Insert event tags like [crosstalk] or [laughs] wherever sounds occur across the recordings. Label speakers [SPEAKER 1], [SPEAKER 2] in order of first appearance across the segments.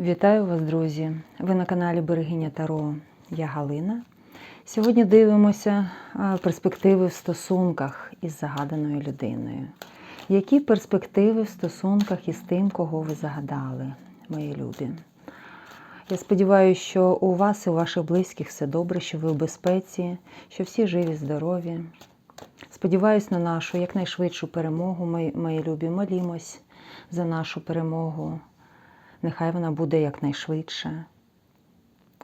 [SPEAKER 1] Вітаю вас, друзі! Ви на каналі Берегиня Таро. Я Галина. Сьогодні дивимося перспективи в стосунках із загаданою людиною. Які перспективи в стосунках із тим, кого ви загадали, мої любі? Я сподіваюся, що у вас і у ваших близьких все добре, що ви в безпеці, що всі живі, здорові. Сподіваюсь на нашу якнайшвидшу перемогу, мої, любі. Молімось за нашу перемогу. Нехай вона буде якнайшвидше.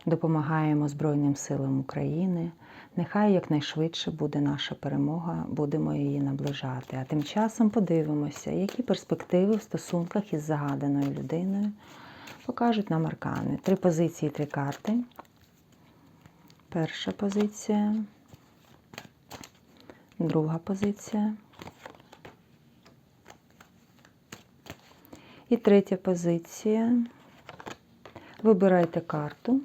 [SPEAKER 1] Допомагаємо Збройним силам України. Нехай якнайшвидше буде наша перемога, будемо її наближати. А тим часом подивимося, які перспективи в стосунках із загаданою людиною покажуть нам аркани. Три позиції, три карти. Перша позиція, друга позиція. І третя позиція. Вибирайте карту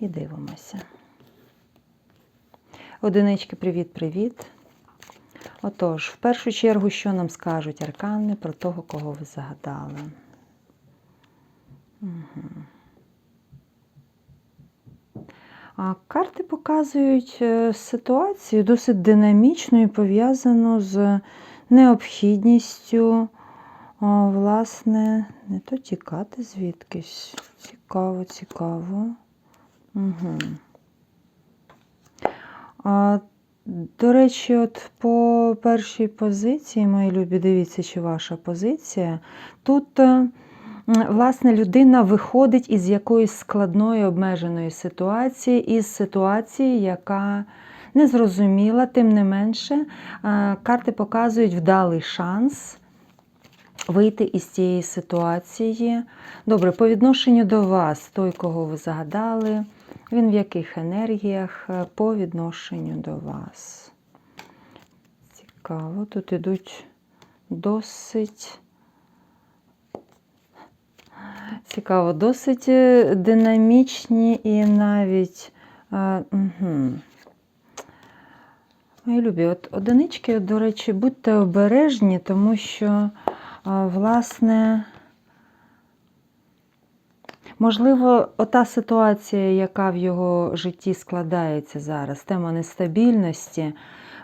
[SPEAKER 1] і дивимося. Одинички, привіт-привіт. Отож, в першу чергу, що нам скажуть аркани про того, кого ви загадали? Угу. А карти показують е, ситуацію досить динамічну і пов'язану з необхідністю власне, не то тікати звідкись. Цікаво, цікаво. Угу. А, До речі, от по першій позиції, мої любі, дивіться, чи ваша позиція. Тут, е, власне, людина виходить із якоїсь складної обмеженої ситуації, із ситуації, яка незрозуміла, тим не менше, карти показують вдалий шанс вийти із цієї ситуації. Добре, по відношенню до вас, той, кого ви загадали, він в яких енергіях е, по відношенню до вас. Цікаво, тут ідуть досить. Цікаво, досить е, динамічні і навіть. А, угу. Мої любі, от одинички, до речі, будьте обережні, тому що власне, можливо, ота ситуація, яка в його житті складається зараз, тема нестабільності,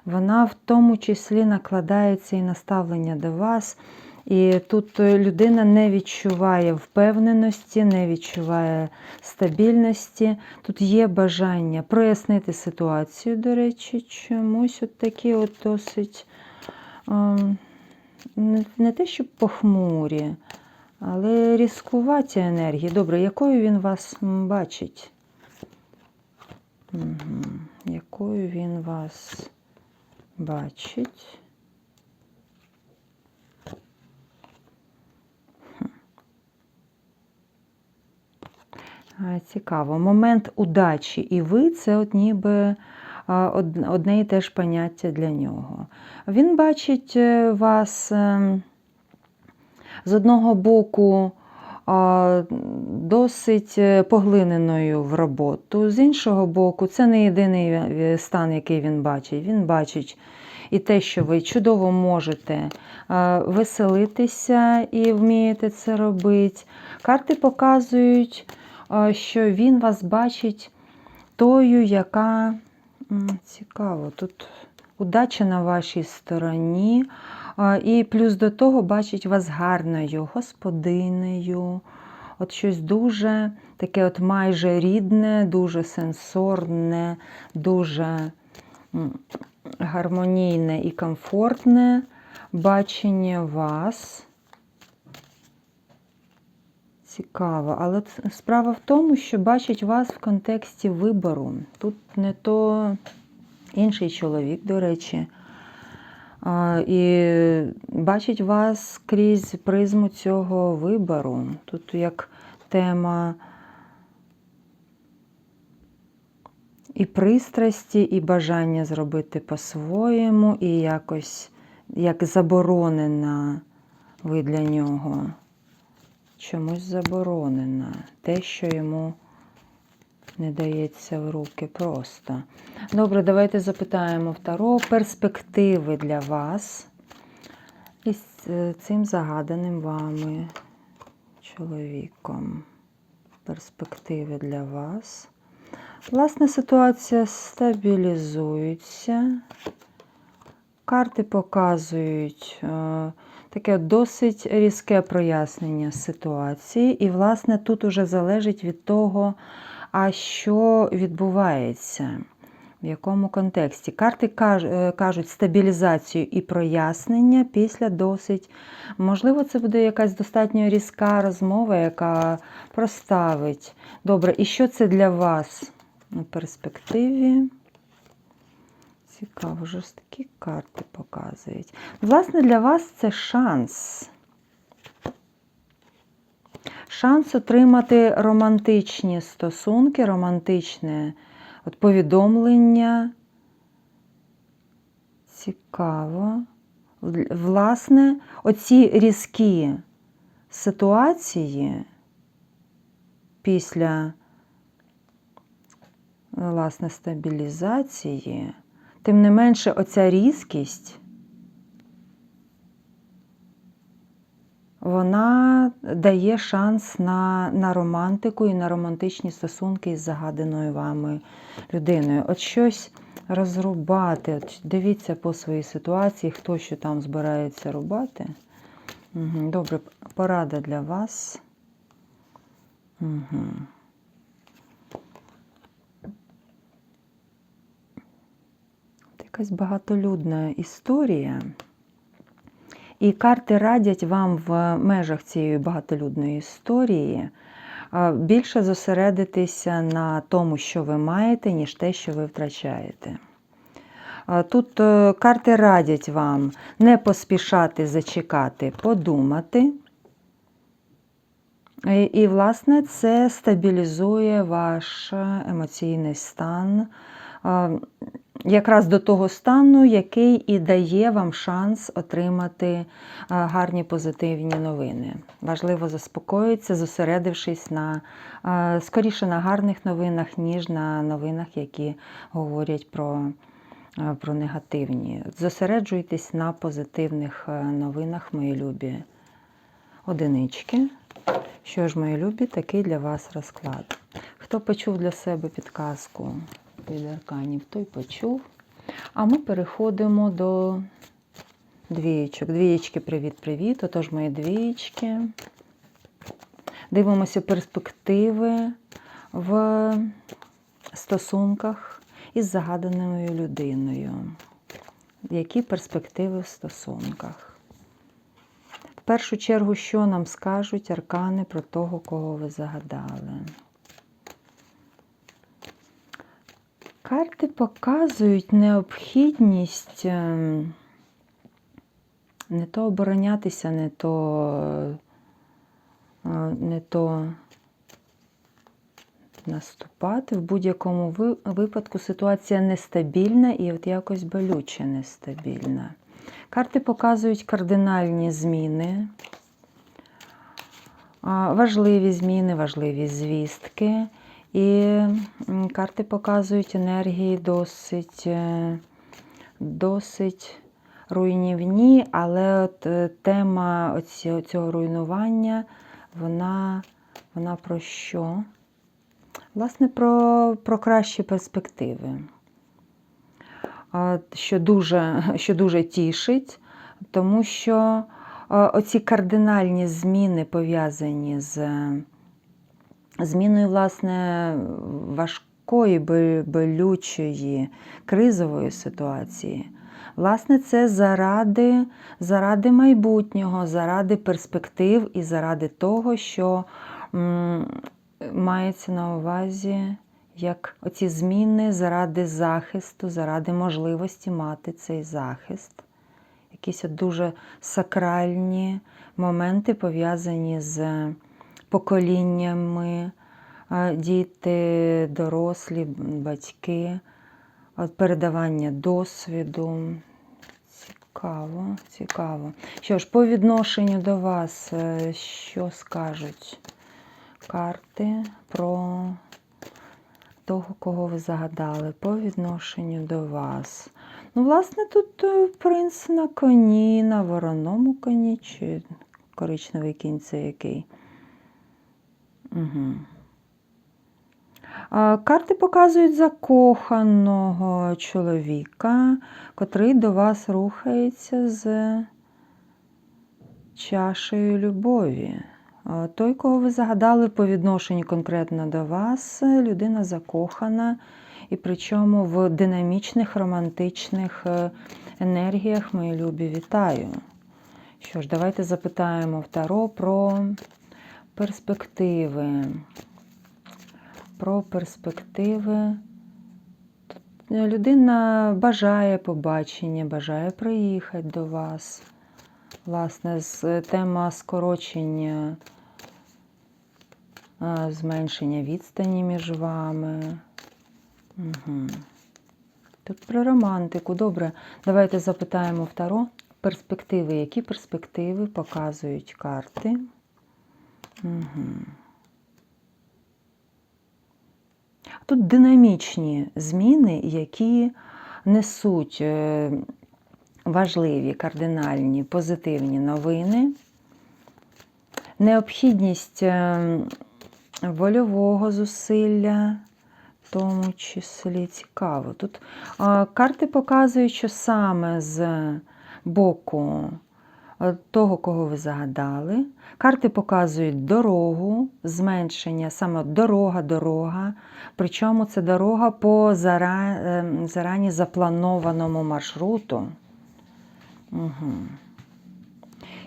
[SPEAKER 1] вона в тому числі накладається і наставлення до вас. І тут людина не відчуває впевненості, не відчуває стабільності. Тут є бажання прояснити ситуацію, до речі, чомусь от такі от досить. Ем, не, те, щоб похмурі, але різкуваті енергії. Добре, якою він вас бачить? Угу. Якою він вас бачить? Цікаво. Момент удачі і ви це от ніби одне і те ж поняття для нього. Він бачить е, вас ем, з одного боку досить е, поглиненою в роботу, з іншого боку, це не єдиний е, стан, який він бачить. Він бачить і те, що ви чудово можете веселитися і вмієте це робити. Карти показують, що він вас бачить тою, яка Цікаво, тут удача на вашій стороні. І плюс до того бачить вас гарною, господинею. От щось дуже таке от майже рідне, дуже сенсорне, дуже гармонійне і комфортне бачення вас. Цікаво, але справа в тому, що бачить вас в контексті вибору. Тут не то інший чоловік, до речі, і бачить вас крізь призму цього вибору. Тут як тема і пристрасті, і бажання зробити по-своєму, і якось як заборонена ви для нього чомусь заборонена. Те, що йому не дається в руки просто. Добре, давайте запитаємо второго перспективи для вас із е, цим загаданим вами чоловіком. Перспективи для вас. Власне, ситуація стабілізується. Карти показують е, таке досить різке прояснення ситуації. І, власне, тут уже залежить від того, а що відбувається, в якому контексті. Карти е, кажуть стабілізацію і прояснення після досить. Можливо, це буде якась достатньо різка розмова, яка проставить. Добре, і що це для вас у перспективі? Цікаво, жорсткі карти показують. Власне, для вас це шанс. Шанс отримати романтичні стосунки, романтичне от повідомлення. Цікаво. Власне, оці різкі ситуації після власне, стабілізації, тим не менше, оця різкість, вона дає шанс на, на романтику і на романтичні стосунки із загаданою вами людиною. От щось розрубати. От дивіться по своїй ситуації, хто що там збирається рубати. Угу. Добре, порада для вас. Угу. Якась багатолюдна історія. І карти радять вам в межах цієї багатолюдної історії більше зосередитися на тому, що ви маєте, ніж те, що ви втрачаєте. Тут е, карти радять вам не поспішати зачекати, подумати. І, і, власне, це стабілізує ваш емоційний стан. Якраз до того стану, який і дає вам шанс отримати гарні позитивні новини. Важливо заспокоїтися, зосередившись на скоріше на гарних новинах, ніж на новинах, які говорять про, про негативні. Зосереджуйтесь на позитивних новинах, мої любі одинички. Що ж, мої любі, такий для вас розклад. Хто почув для себе підказку від арканів, той почув. А ми переходимо до двієчок. Двієчки, привіт-привіт. Отож, мої двієчки. Дивимося перспективи в стосунках із загаданою людиною. Які перспективи в стосунках? В першу чергу, що нам скажуть аркани про того, кого ви загадали? Карти показують необхідність ем, не то оборонятися, не то, е, не то наступати. В будь-якому випадку ситуація нестабільна і от якось болюче нестабільна. Карти показують кардинальні зміни, важливі зміни, важливі звістки. І карти показують енергії досить, е, досить руйнівні, але от е, тема цього руйнування, вона, вона про що? Власне, про, про кращі перспективи. Що дуже, що дуже тішить, тому що оці кардинальні зміни пов'язані з зміною, власне, важкої, болючої, кризової ситуації. Власне, це заради, заради майбутнього, заради перспектив і заради того, що мається на увазі як оці зміни заради захисту, заради можливості мати цей захист. Якісь дуже сакральні моменти пов'язані з поколіннями, діти, дорослі, батьки, передавання досвіду. Цікаво, цікаво. Що ж, по відношенню до вас, е, що скажуть карти про того, кого ви загадали, по відношенню до вас? Ну, власне, тут е, принц на коні, на вороному коні, чи коричневий кінь це який? Угу. Карти показують закоханого чоловіка, котрий до вас рухається з чашею любові. Той, кого ви загадали по відношенню конкретно до вас, людина закохана, і причому в динамічних, романтичних е, енергіях, мої любі, вітаю. Що ж, давайте запитаємо в Таро про перспективи. Про перспективи. Людина бажає побачення, бажає приїхати до вас. Власне, з- тема скорочення, зменшення відстані між вами. Угу. Тут про романтику. Добре, давайте запитаємо в Таро перспективи. Які перспективи показують карти? Угу. Тут динамічні зміни, які несуть е, важливі, кардинальні, позитивні новини, необхідність е, вольового зусилля, в тому числі цікаво. Тут а, карти показують, що саме з боку е, того, кого ви загадали. Карти показують дорогу, зменшення, саме дорога, дорога. Причому це дорога по зара... е, зарані запланованому маршруту. Угу.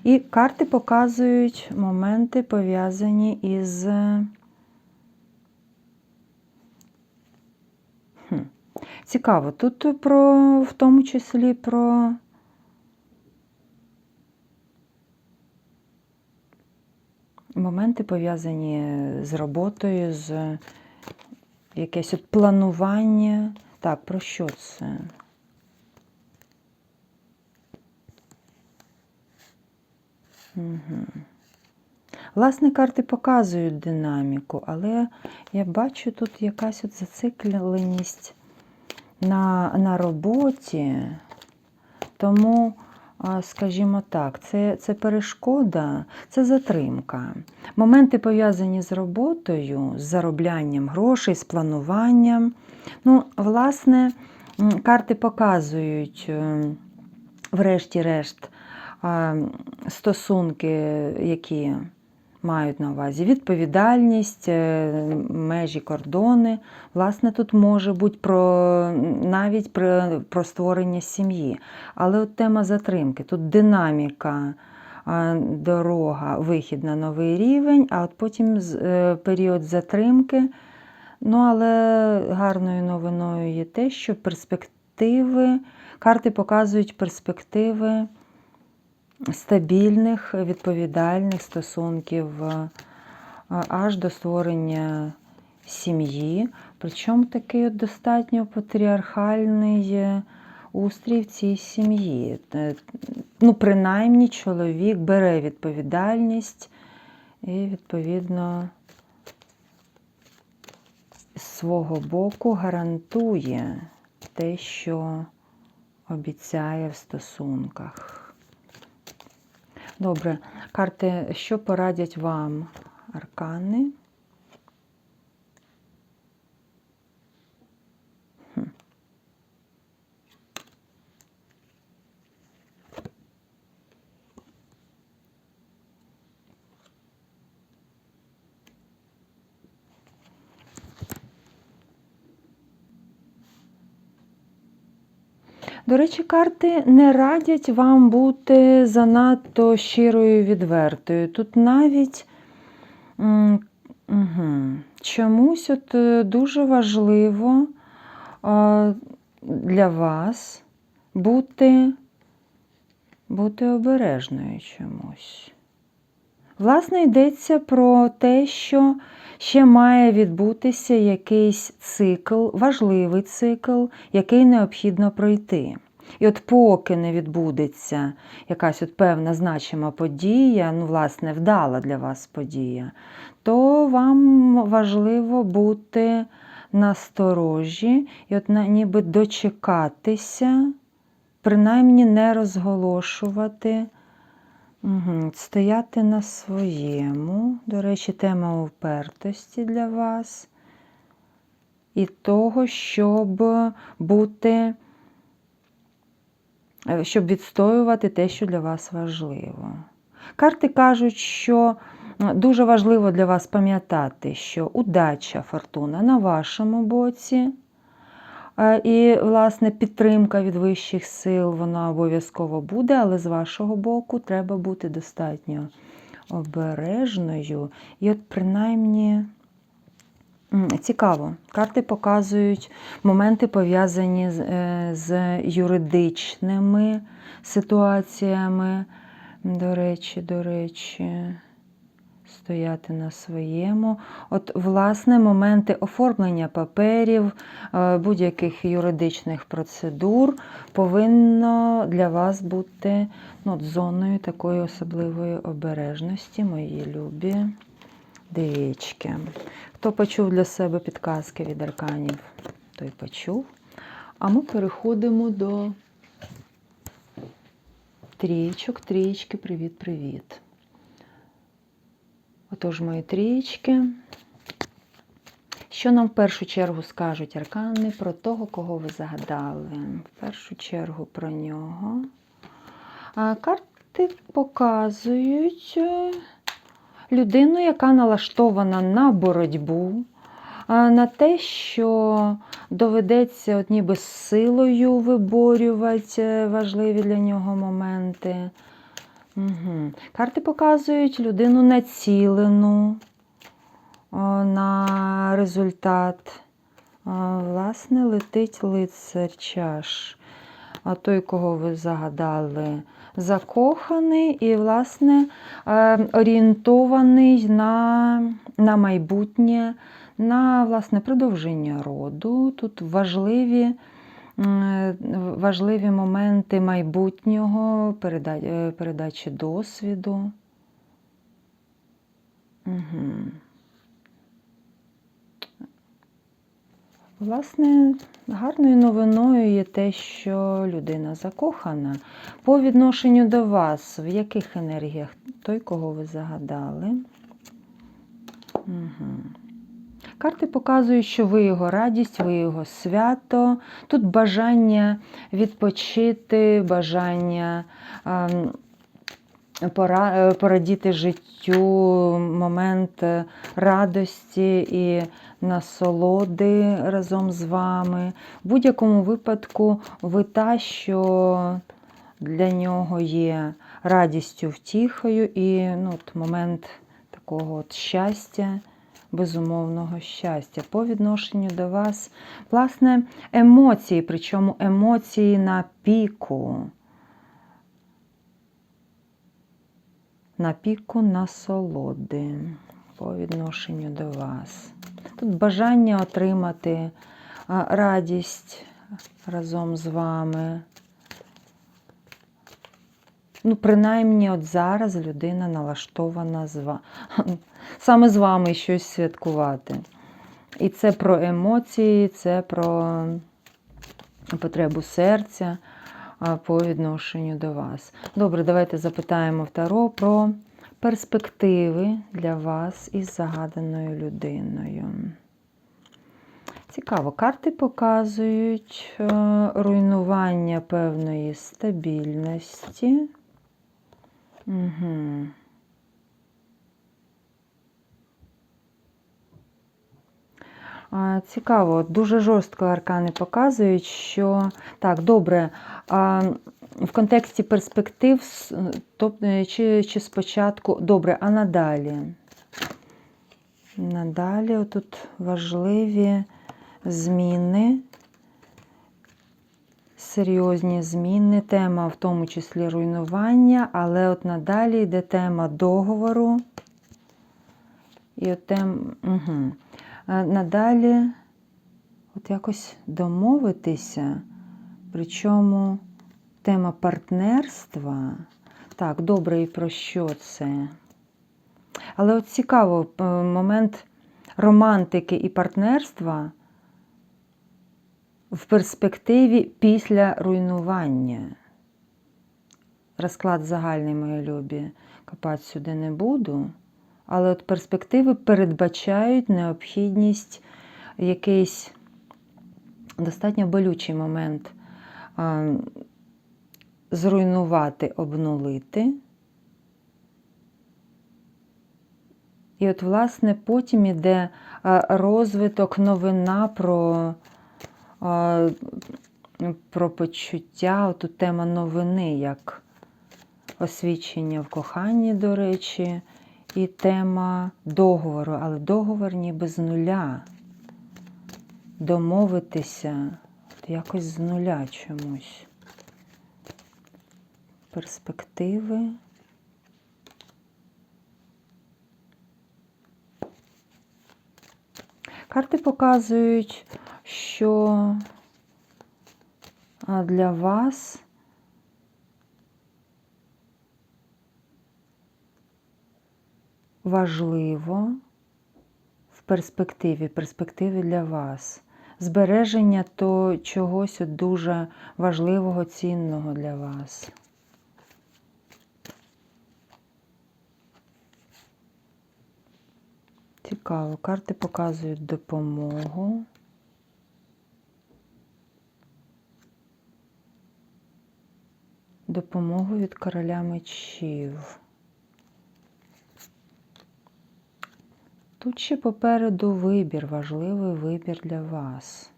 [SPEAKER 1] І карти показують моменти, пов'язані із. Цікаво, тут про, в тому числі про. Моменти пов'язані з роботою, з якесь от планування. Так, про що це? Угу. Власне, карти показують динаміку, але я бачу тут якась от зацикленість на, на роботі. Тому, скажімо так, це, це перешкода, це затримка. Моменти пов'язані з роботою, з зароблянням грошей, з плануванням. Ну, власне, карти показують, е, врешті-решт, стосунки, які мають на увазі відповідальність, е, межі, кордони. Власне, тут може бути про, навіть про, про створення сім'ї. Але от тема затримки, тут динаміка, дорога, вихід на новий рівень, а от потім е, період затримки. Ну, але гарною новиною є те, що перспективи, карти показують перспективи стабільних, відповідальних стосунків е, аж до створення сім'ї. Причому такий от достатньо патріархальний е, устрій в цій сім'ї. Е, Ну, принаймні, чоловік бере відповідальність і, відповідно, з свого боку гарантує те, що обіцяє в стосунках. Добре, карти, що порадять вам аркани? До речі, карти не радять вам бути занадто щирою відвертою. Тут навіть угу, чомусь от е, дуже важливо для вас бути, бути обережною чомусь. Власне, йдеться про те, що ще має відбутися якийсь цикл, важливий цикл, який необхідно пройти. І от поки не відбудеться якась от певна значима подія, ну, власне, вдала для вас подія, то вам важливо бути насторожі і от ніби дочекатися, принаймні не розголошувати Угу. Стояти на своєму. До речі, тема упертості для вас. І того, щоб бути, е, щоб відстоювати те, що для вас важливо. Карти кажуть, що дуже важливо для вас пам'ятати, що удача, фортуна на вашому боці. І, власне, підтримка від вищих сил вона обов'язково буде, але з вашого боку треба бути достатньо обережною. І от принаймні цікаво, карти показують моменти, пов'язані з, е, з юридичними ситуаціями. До речі, до речі, стояти на своєму. От, власне, моменти оформлення паперів, е, будь-яких юридичних процедур повинно для вас бути ну, зоною такої особливої обережності, мої любі дивічки. Хто почув для себе підказки від арканів, той почув. А ми переходимо до трієчок, трієчки, привіт-привіт. Отож, мої трієчки. Що нам в першу чергу скажуть аркани про того, кого ви загадали? В першу чергу про нього. А карти показують е, людину, яка налаштована на боротьбу, на те, що доведеться от ніби силою виборювати е, важливі для нього моменти. Угу. Карти показують людину націлену на результат. Власне, летить лицар чаш. А той, кого ви загадали, закоханий і, власне, е, орієнтований на, на майбутнє, на власне, продовження роду. Тут важливі важливі моменти майбутнього, е, передачі досвіду. Угу. Власне, гарною новиною є те, що людина закохана. По відношенню до вас, в яких енергіях той, кого ви загадали? Угу. Карти показують, що ви його радість, ви його свято. Тут бажання відпочити, бажання ем, е, порадіти життю, момент е, радості і насолоди разом з вами. В будь-якому випадку ви та, що для нього є радістю, втіхою і ну, от момент такого от щастя безумовного щастя по відношенню до вас, власне, емоції, причому емоції на піку. На піку насолоди по відношенню до вас. Тут бажання отримати радість разом з вами. Ну, принаймні, от зараз людина налаштована з ва- [laughs] саме з вами щось святкувати. І це про емоції, це про потребу серця по відношенню до вас. Добре, давайте запитаємо в Таро про перспективи для вас із загаданою людиною. Цікаво, карти показують е, руйнування певної стабільності. Угу. Цікаво, дуже жорстко аркани показують, що так, добре, а в контексті перспектив, тобто, чи, чи спочатку, добре, а надалі? Надалі тут важливі зміни, серйозні зміни, тема в тому числі руйнування, але от надалі йде тема договору. І от тем, угу. Надалі от якось домовитися, причому тема партнерства. Так, добре, і про що це? Але от цікаво, е, момент романтики і партнерства в перспективі після руйнування. розклад загальний, мої любі, копати сюди не буду. Але от перспективи передбачають необхідність якийсь достатньо болючий момент а, зруйнувати, обнулити. І от, власне, потім іде розвиток, новина про, про почуття, от тема новини, як освічення в коханні, до речі, і тема договору, але договор ніби з нуля. Домовитися якось з нуля чомусь. Перспективи. Карти показують, що для вас важливо в перспективі, перспективі для вас. Збереження то чогось дуже важливого, цінного для вас. Цікаво, карти показують допомогу. Допомогу від короля мечів. Тут ще попереду вибір, важливий вибір для вас.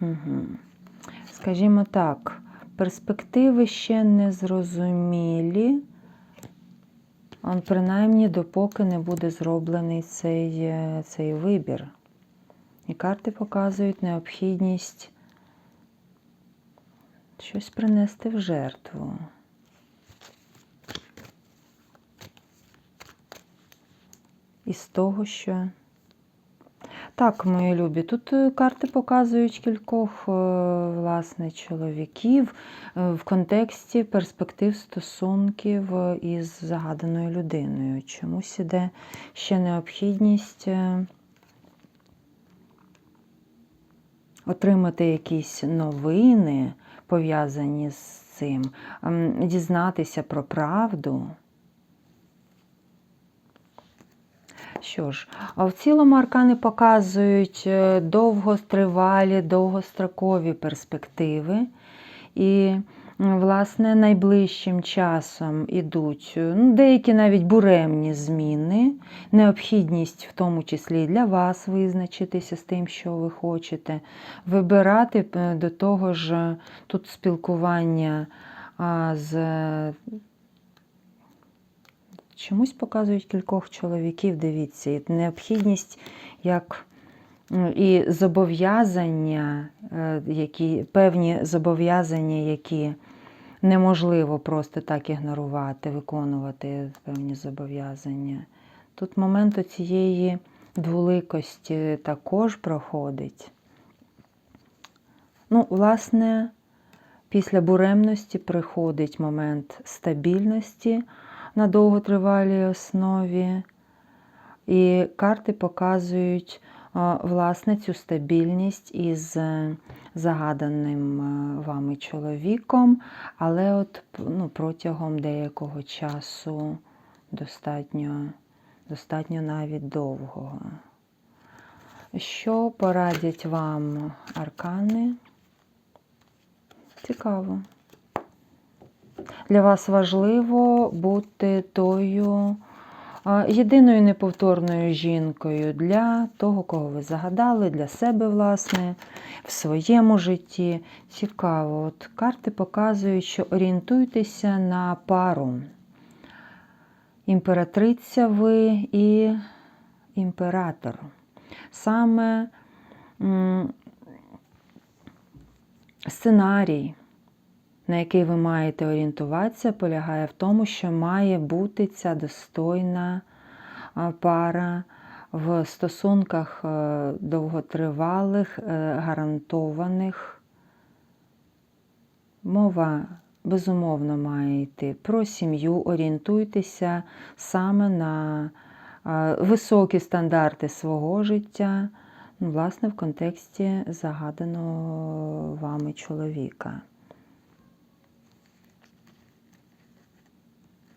[SPEAKER 1] Угу. Скажімо так, перспективи ще не зрозумілі, он, принаймні, допоки не буде зроблений цей, е, цей вибір. І карти показують необхідність щось принести в жертву. із того, що. Так, мої любі, тут е, карти показують кількох е, власне чоловіків е, в контексті перспектив стосунків із загаданою людиною. Чомусь іде ще необхідність отримати якісь новини, пов'язані з цим, ем, дізнатися про правду. Що ж, в цілому аркани показують е, довготривалі, довгострокові перспективи. І, власне, найближчим часом ідуть ну, деякі навіть буремні зміни, необхідність, в тому числі і для вас визначитися з тим, що ви хочете, вибирати е, до того ж тут спілкування з Чомусь показують кількох чоловіків, дивіться, необхідність як і зобов'язання, е, які, певні зобов'язання, які неможливо просто так ігнорувати, виконувати певні зобов'язання. Тут момент цієї дволикості також проходить. Ну, власне, після буремності приходить момент стабільності на довготривалій основі. І карти показують власне цю стабільність із загаданим е, вами чоловіком, але от ну, протягом деякого часу достатньо, достатньо навіть довгого. Що порадять вам аркани? Цікаво. Для вас важливо бути тою єдиною неповторною жінкою для того, кого ви загадали, для себе, власне, в своєму житті. Цікаво, от карти показують, що орієнтуйтеся на пару. Імператриця ви і імператор. Саме сценарій на який ви маєте орієнтуватися, полягає в тому, що має бути ця достойна пара в стосунках е, довготривалих, е, гарантованих. Мова, безумовно, має йти про сім'ю, орієнтуйтеся саме на високі стандарти свого життя, ну, власне, в контексті загаданого вами чоловіка.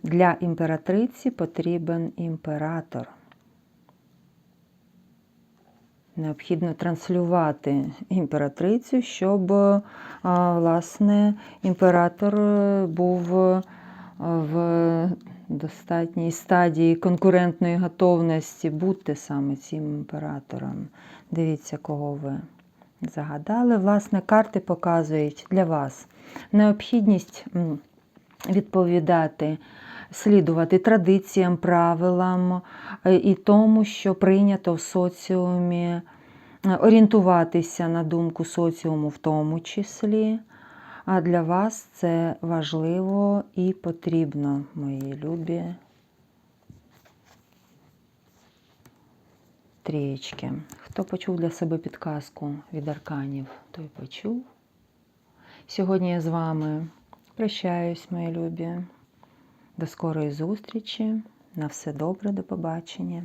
[SPEAKER 1] Для імператриці потрібен імператор. Необхідно транслювати імператрицю, щоб власне імператор е, був е, в достатній стадії конкурентної готовності бути саме цим імператором. Дивіться, кого ви загадали. Власне, карти показують для вас необхідність відповідати, слідувати традиціям, правилам е, і тому, що прийнято в соціумі, е, орієнтуватися на думку соціуму в тому числі. А для вас це важливо і потрібно, мої любі трієчки. Хто почув для себе підказку від арканів, той почув. Сьогодні я з вами прощаюсь, мої любі. До скорої зустрічі. На все добре, до побачення.